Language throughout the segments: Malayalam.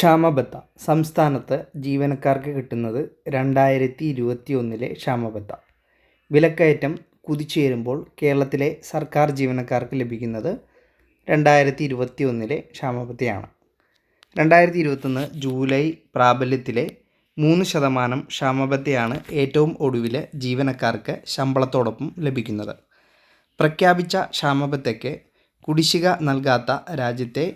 ക്ഷാമബത്ത സംസ്ഥാനത്ത് ജീവനക്കാർക്ക് കിട്ടുന്നത് രണ്ടായിരത്തി ഇരുപത്തി ഒന്നിലെ ക്ഷാമബത്ത. വിലക്കയറ്റം കുതിച്ചുയരുമ്പോൾ കേരളത്തിലെ സർക്കാർ ജീവനക്കാർക്ക് ലഭിക്കുന്നത് രണ്ടായിരത്തി ഇരുപത്തി ഒന്നിലെ ക്ഷാമബത്തയാണ്. രണ്ടായിരത്തി ഇരുപത്തൊന്ന് ജൂലൈ പ്രാബല്യത്തിലെ മൂന്ന് ശതമാനം ക്ഷാമബത്തയാണ് ഏറ്റവും ഒടുവിൽ ജീവനക്കാർക്ക് ശമ്പളത്തോടൊപ്പം ലഭിക്കുന്നത്. പ്രഖ്യാപിച്ച ക്ഷാമബത്തയ്ക്ക് കുടിശ്ശിക നൽകാത്ത രാജ്യത്തെ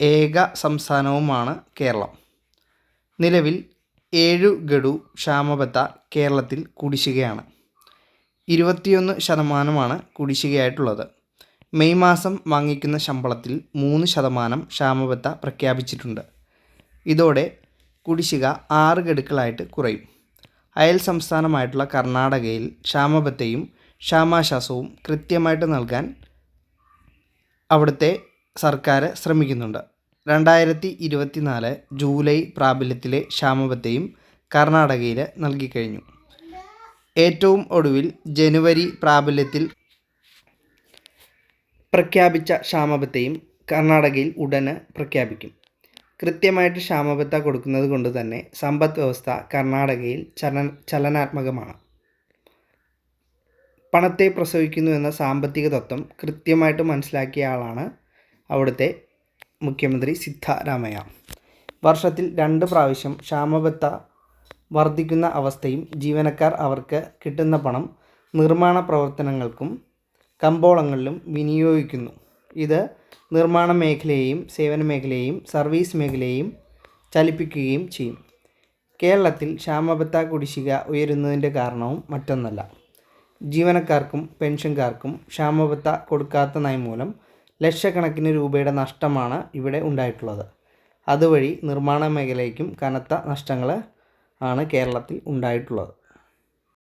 ഏക സംസ്ഥാനവുമാണ് കേരളം. നിലവിൽ ഏഴു ഗഡു ക്ഷാമബത്ത കേരളത്തിൽ കുടിശ്ശികയാണ്. ഇരുപത്തിയൊന്ന് ശതമാനമാണ് കുടിശ്ശികയായിട്ടുള്ളത്. മെയ് മാസം വാങ്ങിക്കുന്ന ശമ്പളത്തിൽ മൂന്ന് ശതമാനം ക്ഷാമബത്ത പ്രഖ്യാപിച്ചിട്ടുണ്ട്. ഇതോടെ കുടിശ്ശിക ആറ് ഗഡുക്കളായിട്ട് കുറയും. അയൽ സംസ്ഥാനമായിട്ടുള്ള കർണാടകയിൽ ക്ഷാമബത്തയും ക്ഷാമാശ്വാസവും കൃത്യമായിട്ട് നൽകാൻ അവിടുത്തെ സർക്കാർ ശ്രമിക്കുന്നുണ്ട്. രണ്ടായിരത്തി ഇരുപത്തി നാല് ജൂലൈ പ്രാബല്യത്തിലെ ക്ഷാമബത്തയും കർണാടകയിൽ നൽകിക്കഴിഞ്ഞു ഏറ്റവും ഒടുവിൽ ജനുവരി പ്രാബല്യത്തിൽ പ്രഖ്യാപിച്ച ക്ഷാമബത്തയും കർണാടകയിൽ ഉടനെ പ്രഖ്യാപിക്കും. കൃത്യമായിട്ട് ക്ഷാമബത്ത കൊടുക്കുന്നത് കൊണ്ട് തന്നെ സമ്പദ് വ്യവസ്ഥ കർണാടകയിൽ ചലന ചലനാത്മകമാണ്. പണത്തെ പ്രസവിക്കുന്നു എന്ന സാമ്പത്തിക തത്വം കൃത്യമായിട്ട് മനസ്സിലാക്കിയ ആളാണ് അവിടുത്തെ മുഖ്യമന്ത്രി സിദ്ധാരാമയ്യ. വർഷത്തിൽ രണ്ട് പ്രാവശ്യം ക്ഷാമബത്ത വർദ്ധിക്കുന്ന അവസ്ഥയും ജീവനക്കാർ അവർക്ക് കിട്ടുന്ന പണം നിർമ്മാണ പ്രവർത്തനങ്ങൾക്കും കമ്പോളങ്ങളിലും വിനിയോഗിക്കുന്നു. ഇത് നിർമ്മാണ മേഖലയെയും സേവന മേഖലയെയും സർവീസ് മേഖലയെയും ചലിപ്പിക്കുകയും ചെയ്യും. കേരളത്തിൽ ക്ഷാമബത്ത കുടിശ്ശിക ഉയരുന്നതിന്റെ കാരണവും മറ്റൊന്നല്ല. ജീവനക്കാർക്കും പെൻഷൻകാർക്കും ക്ഷാമബത്ത കൊടുക്കാത്ത നയം മൂലം ലക്ഷക്കണക്കിന് രൂപയുടെ നഷ്ടമാണ് ഇവിടെ ഉണ്ടായിട്ടുള്ളത്. അതുവഴി നിർമ്മാണ മേഖലയ്ക്കും കനത്ത നഷ്ടങ്ങൾ ആണ് കേരളത്തിൽ ഉണ്ടായിട്ടുള്ളത്.